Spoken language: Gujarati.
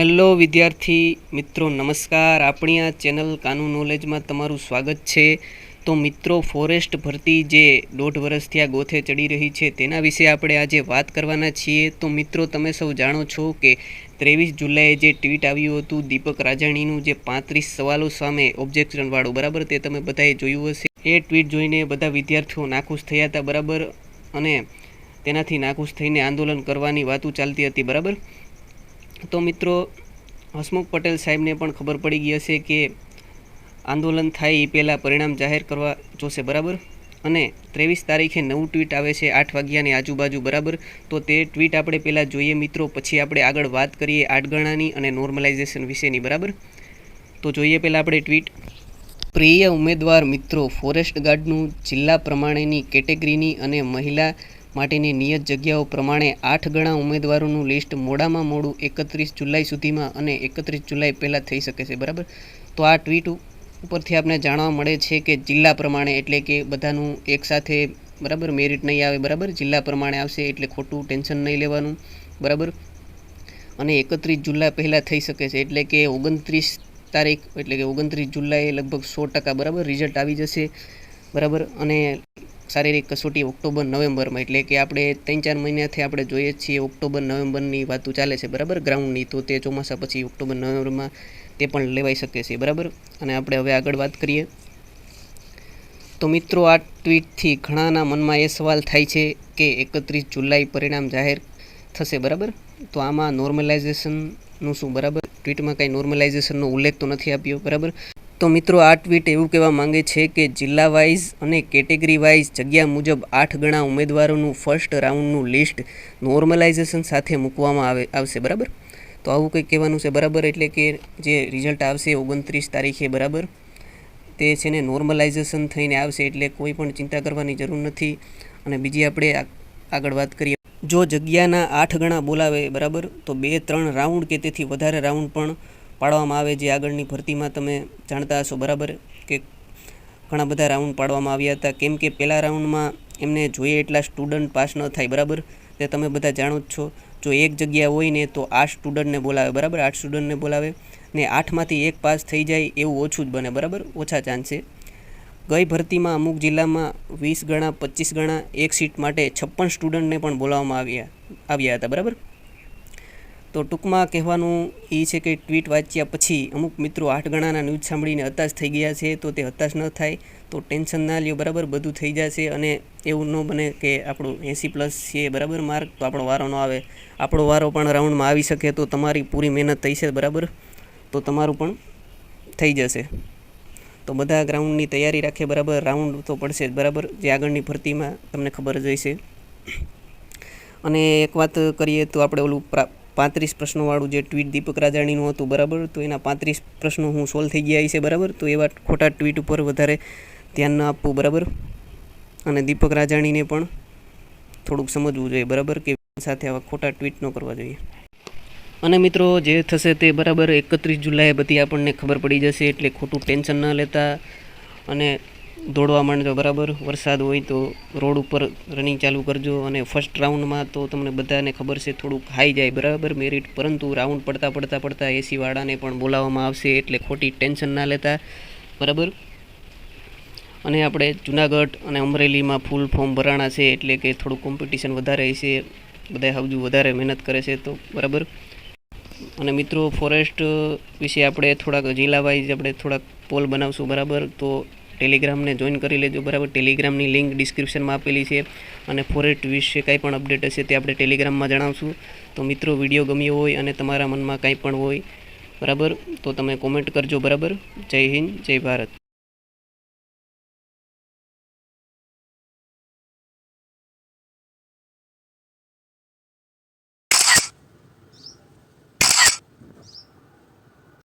હેલો વિદ્યાર્થી મિત્રો, નમસ્કાર. આપણી આ ચેનલ કાનૂન નોલેજમાં તમારું સ્વાગત છે. તો મિત્રો, ફોરેસ્ટ ભરતી જે દોઢ વર્ષથી આ ગોથે ચડી રહી છે તેના વિશે આપણે આજે વાત કરવાના છીએ. તો મિત્રો, તમે સૌ જાણો છો કે ત્રેવીસ જુલાઈએ જે ટ્વીટ આવ્યું હતું દીપક રાજાણીનું જે પાંત્રીસ સવાલો સામે ઓબ્જેક્શનવાળું બરાબર? તે તમે બધાએ જોયું હશે. એ ટ્વીટ જોઈને બધા વિદ્યાર્થીઓ નાખુશ થયા હતા, બરાબર? અને તેનાથી નાખુશ થઈને આંદોલન કરવાની વાતો ચાલતી હતી, બરાબર? તો મિત્રો, હસમુખ પટેલ સાહેબને પણ ખબર પડી ગઈ હશે કે આંદોલન થાય એ પહેલાં પરિણામ જાહેર કરવા જોશે, બરાબર? અને ત્રેવીસ તારીખે નવું ટ્વીટ આવે છે આઠ વાગ્યાની આજુબાજુ, બરાબર? તો તે ટ્વીટ આપણે પહેલાં જોઈએ મિત્રો, પછી આપણે આગળ વાત કરીએ આઠગણાની અને નોર્મલાઇઝેશન વિશેની, બરાબર? તો જોઈએ પહેલાં આપણે ટ્વીટ પ્રિય ઉમેદવાર મિત્રો, ફોરેસ્ટ ગાર્ડનું જિલ્લા પ્રમાણેની કેટેગરીની અને મહિલા માટેની નિયત જગ્યાઓ પ્રમાણે આઠ ગણા ઉમેદવારોનું લિસ્ટ મોડામાં મોડું એકત્રીસ જુલાઈ સુધીમાં અને એકત્રીસ જુલાઈ પહેલાં થઈ શકે છે, બરાબર? તો આ ટ્વીટ ઉપરથી આપણે જાણવા મળે છે કે જિલ્લા પ્રમાણે એટલે કે બધાનું એકસાથે બરાબર મેરિટ નહીં આવે, બરાબર? જિલ્લા પ્રમાણે આવશે એટલે ખોટું ટેન્શન નહીં લેવાનું, બરાબર? અને એકત્રીસ જુલાઈ પહેલાં થઈ શકે છે એટલે કે ઓગણત્રીસ તારીખ, એટલે કે ઓગણત્રીસ જુલાઈએ લગભગ સો ટકા, બરાબર રિઝલ્ટ આવી જશે, બરાબર? અને શારીરિક કસોટી ઓક્ટોબર, નવેમ્બરમાં. એટલે કે આપણે ત્રણ ચાર મહિનાથી આપણે જોઈએ છીએ ઓક્ટોબર, નવેમ્બરની વાતો ચાલે છે. બરાબર? ગ્રાઉન્ડની તો તે ચોમાસા પછી ઓક્ટોબર, નવેમ્બરમાં તે પણ લેવાઈ શકે છે. બરાબર? અને આપણે હવે આગળ વાત કરીએ. તો મિત્રો, આ ટ્વીટથી ઘણાના મનમાં એ સવાલ થાય છે કે એકત્રીસ જુલાઈ પરિણામ જાહેર થશે. બરાબર? તો આમાં નોર્મલાઇઝેશનનું શું? બરાબર? ટ્વીટમાં કાંઈ નોર્મલાઇઝેશનનો ઉલ્લેખ તો નથી આપ્યો. બરાબર? તો મિત્રો આ ટ્વીટ એવું કહેવા માંગે છે કે જિલ્લા વાઇઝ અને કેટેગરી વાઇઝ જગ્યા મુજબ આઠ ગણા ઉમેદવારોનું ફર્સ્ટ રાઉન્ડનું લિસ્ટ નોર્મલાઇઝેશન સાથે મૂકવામાં આવે, આવશે, બરાબર? તો આવું કંઈક કહેવાનું છે, બરાબર? એટલે કે જે રિઝલ્ટ આવશે ઓગણત્રીસ તારીખે, બરાબર? તે છે ને નોર્મલાઇઝેશન થઈને આવશે, એટલે કોઈ પણ ચિંતા કરવાની જરૂર નથી. અને બીજી આપણે આગળ વાત કરીએ. જો જગ્યાના આઠ ગણા બોલાવે, બરાબર? તો બે, ત્રણ રાઉન્ડ કે તેથી વધારે રાઉન્ડ પણ પાડવામાં આવે જે આગળની ભરતીમાં તમે જાણતા હશો, બરાબર? કે ઘણા બધા રાઉન્ડ પાડવામાં આવ્યા હતા. કેમ કે પહેલા રાઉન્ડમાં એમને જોઈએ એટલા સ્ટુડન્ટ પાસ ન થાય, બરાબર? તે તમે બધા જાણો જ છો. જો એક જગ્યા હોય ને, તો આઠ સ્ટુડન્ટને બોલાવે, બરાબર? આઠ સ્ટુડન્ટને બોલાવે ને આઠમાંથી એક પાસ થઈ જાય એવું ઓછું જ બને, બરાબર? ઓછા ચાન્સે ગઈ ભરતીમાં અમુક જિલ્લામાં વીસ ગણા, પચીસ ગણા, એક સીટ માટે છપ્પન સ્ટુડન્ટને પણ બોલાવવામાં આવ્યા આવ્યા હતા, બરાબર? તો ટૂંકમાં કહેવાનું એ છે કે ટ્વીટ વાંચ્યા પછી અમુક મિત્રો આઠ ગણાના ન્યૂઝ સાંભળીને હતાશ થઈ ગયા છે, તો તે હતાશ ન થાય. તો ટેન્શન ના લ્યો, બરાબર? બધું થઈ જશે અને એવું ન બને કે આપણું એંસી પ્લસ છે, બરાબર માર્ક? તો આપણો વારો ન આવે. આપણો વારો પણ રાઉન્ડમાં આવી શકે તો તમારી પૂરી મહેનત થઈ છે, બરાબર? તો તમારું પણ થઈ જશે. તો બધા ગ્રાઉન્ડની તૈયારી રાખે, બરાબર? રાઉન્ડ તો પડશે જ, બરાબર? જે આગળની ભરતીમાં તમને ખબર જ હશે અને એક વાત કરીએ તો આપણે ઓલું પાંત્રીસ પ્રશ્નોવાળું જે ટ્વીટ દીપક રાજાણીનું હતું, બરાબર? તો એના પાંત્રીસ પ્રશ્નો હું સોલ્વ થઈ ગયા છે, બરાબર? તો એવા ખોટા ટ્વીટ ઉપર વધારે ધ્યાન ન આપવું, બરાબર? અને દીપક રાજાણીને પણ થોડુંક સમજવું જોઈએ, બરાબર? કે સાથે આવા ખોટા ટ્વીટ ન કરવા જોઈએ. અને મિત્રો, જે થશે તે બરાબર એકત્રીસ જુલાઈએ બધી આપણને ખબર પડી જશે, એટલે ખોટું ટેન્શન ન લેતા. અને દોડવા માંડજો બરાબર, વરસાદ હોય તો રોડ ઉપર રનિંગ ચાલુ કરજો અને ફર્સ્ટ રાઉન્ડમાં તો તમને બધાને ખબર છે થોડુંક હાઈ જાય, બરાબર મેરિટ પરંતુ રાઉન્ડ પડતા પડતા પડતા એસીવાળાને પણ બોલાવવામાં આવશે, એટલે ખોટી ટેન્શન ના લેતા, બરાબર? અને આપણે જુનાગઢ અને અમરેલીમાં ફૂલ ફોર્મ ભરાણા છે, એટલે કે થોડું કોમ્પિટિશન વધારે છે બધા હજુ વધારે મહેનત કરે છે તો, બરાબર? અને મિત્રો ફોરેસ્ટ વિશે આપણે થોડાક જિલ્લા વાઇઝ આપણે થોડાક પોલ બનાવશું, બરાબર? તો ટેલિગ્રામને જોઈન કરી લેજો, બરાબર? ટેલિગ્રામની લિંક ડિસ્ક્રિપ્શનમાં આપેલી છે અને ફોરેટ વિશે કાંઈ પણ અપડેટ હશે તે આપણે ટેલિગ્રામમાં જણાવશું. તો મિત્રો, વીડિયો ગમ્યો હોય અને તમારા મનમાં કાંઈ પણ હોય, બરાબર? તો તમે કોમેન્ટ કરજો, બરાબર? જય હિન્દ, જય ભારત.